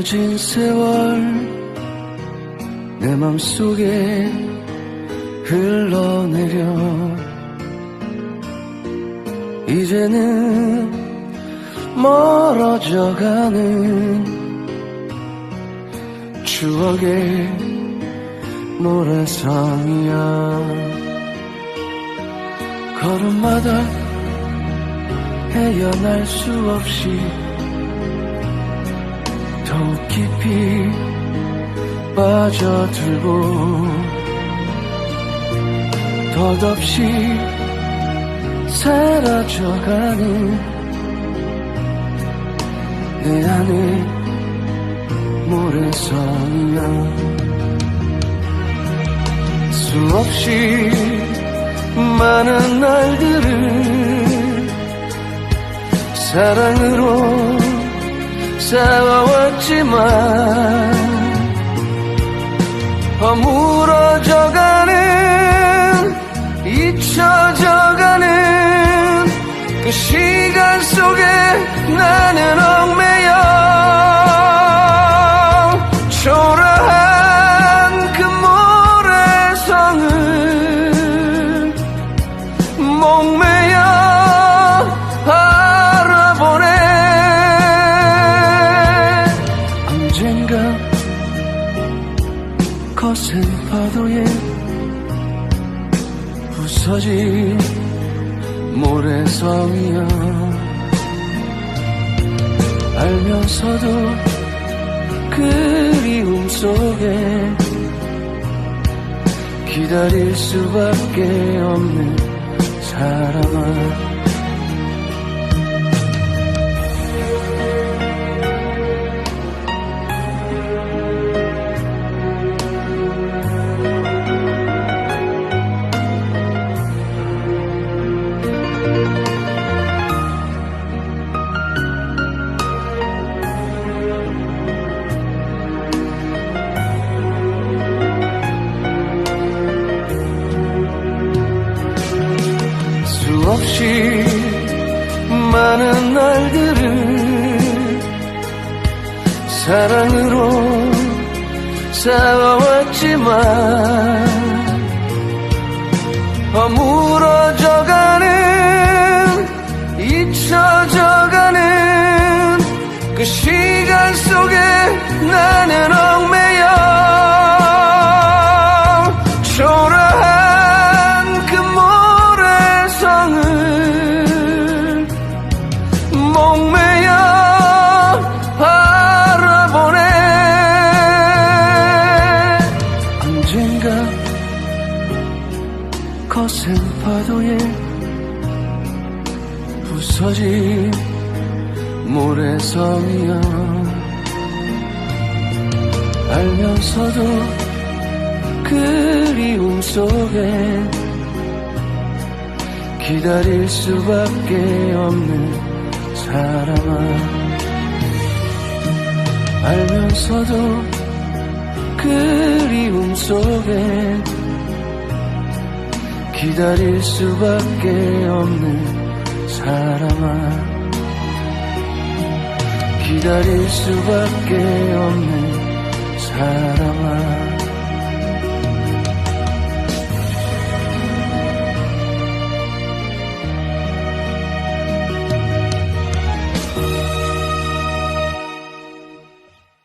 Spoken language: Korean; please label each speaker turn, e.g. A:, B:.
A: 무너진 세월 내 맘속에 흘러내려. 이제는 멀어져가는 추억의 노래성이야. 걸음마다 헤어날 수 없이 더욱 깊이 빠져들고 덧없이 사라져가는 내 안에 모래성이야 수없이 많은 날들을 사랑으로 싸워 왔지만 허물어져가는 잊혀져가는 그 시간 속에 나는 얽매여 거센 파도에 부서진 모래성이야 알면서도 그리움 속에 기다릴 수밖에 없는 사람아 사랑으로 싸워왔지만 허물어져가는 잊혀져가는 그 시간 속에 나는 얽매 거센 파도에 부서진 모래성이야 알면서도 그리움 속에 기다릴 수밖에 없는 사람아. 알면서도 그리움 속에 기다릴 수밖에 없는 사람아. 기다릴 수밖에 없는 사람아